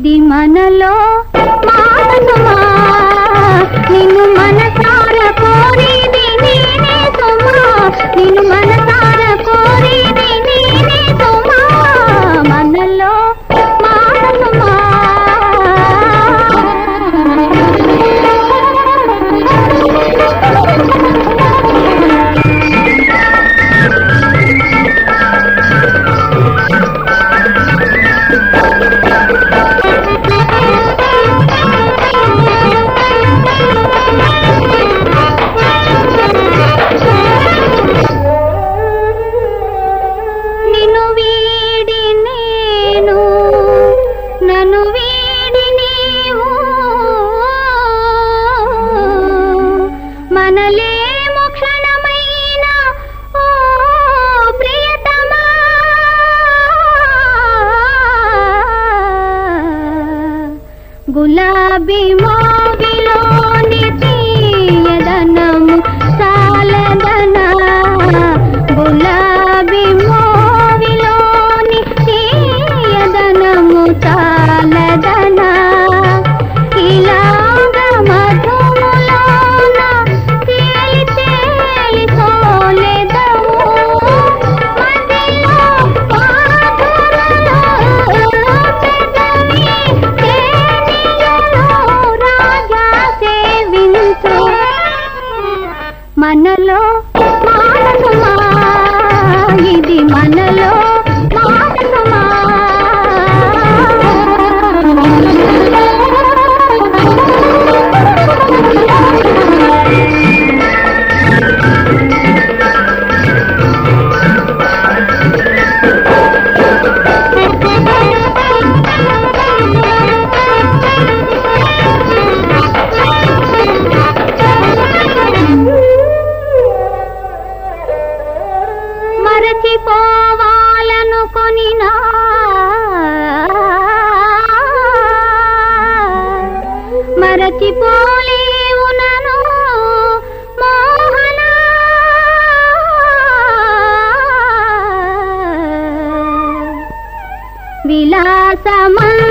ఇది మనలో गुलाबी मा మరచిపోలేవు నను మోహన. విలాస మంది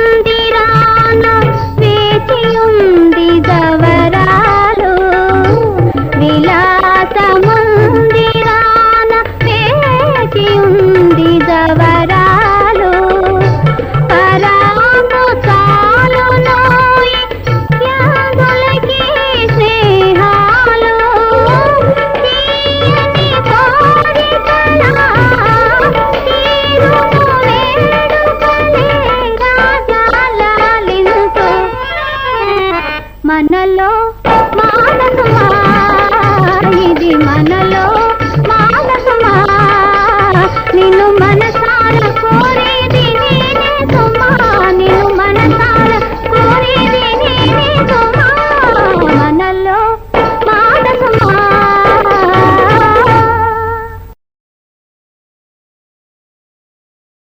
మనలో మానసమా? నిన్ను మన